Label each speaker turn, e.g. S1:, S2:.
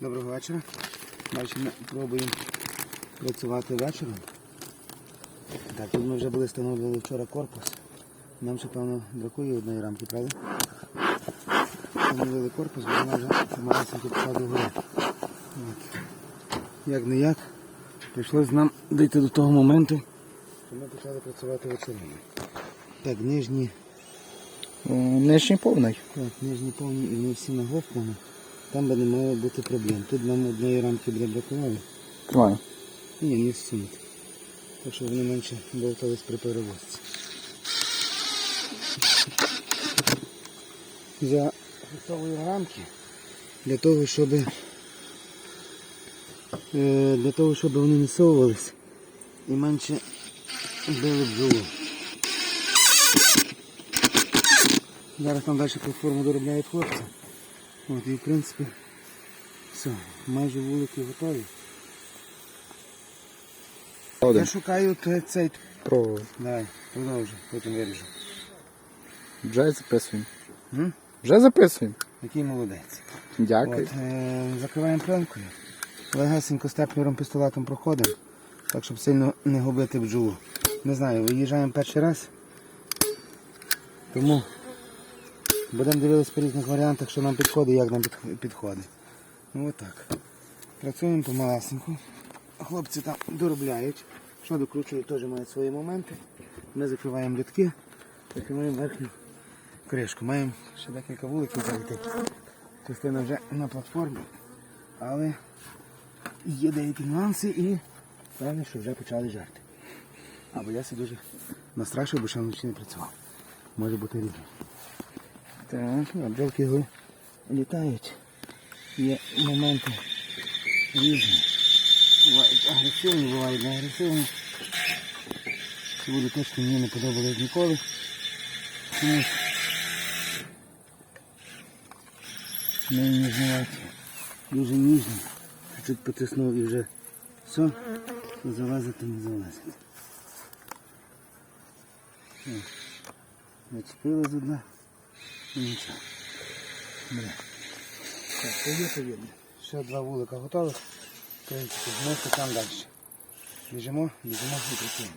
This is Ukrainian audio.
S1: Доброго вечора. Ми пробуємо працювати вечором. Так, тут ми вже були встановлювали вчора корпус. Нам ще, певно, бракує одної рамки, правда? Встановили корпус, бо вона вже малесенько пішла до гори. Як не як, прийшлося нам дійти до того моменту, що ми почали працювати вечорами. Так, нижні,
S2: Нижній повний.
S1: так, нижні повні і вони всі наговкані. Там би не мало бути проблем. Тут нам одної рамки буде бракувало.
S2: Тримаю.
S1: Ні, не всунути. Так що вони менше болтались при перевозці. За готової рамки для того, щоб е, для того, щоб вони не совувались і менше били бджолу. Зараз там далі платформу доробляють хлопці. От, і в принципі все, майже вулики готові. Я шукаю цей.
S2: Про
S1: Давай, продовжуй, потім виріжу.
S2: вже записуємо.
S1: М?
S2: Вже записуємо.
S1: Який молодець.
S2: Дякую.
S1: От, е, закриваємо пленкою. Легесенько степлером пістолетом проходимо, так щоб сильно не губити бджолу. Не знаю, виїжджаємо перший раз. Тому будемо дивитися по різних варіантах, що нам підходить, як нам підходить. Ну отак. Працюємо помалесеньку. Хлопці там доробляють. Що докручують, теж мають свої моменти. Ми закриваємо літки, закриваємо верхню кришку. Маємо ще декілька вуликів залити. Частина вже на платформі, але є деякі нюанси і певне, що вже почали жарти. Або я себе дуже настрашив, бо ще вночі не працював. Може бути різне. Так, ну, бджолки літають. Є моменти різні. Бувають агресивні, бувають не агресивні. Були точки мені не подобались ніколи. Тому Нині знімають дуже ніжно. Чуть потиснув і вже все. Залазити не залазить. О, Зачепили з одна нічого. Так, поїхав є повідно. Ще два вулика готових. В принципі, ми там далі. Біжимо, біжимо і працюємо.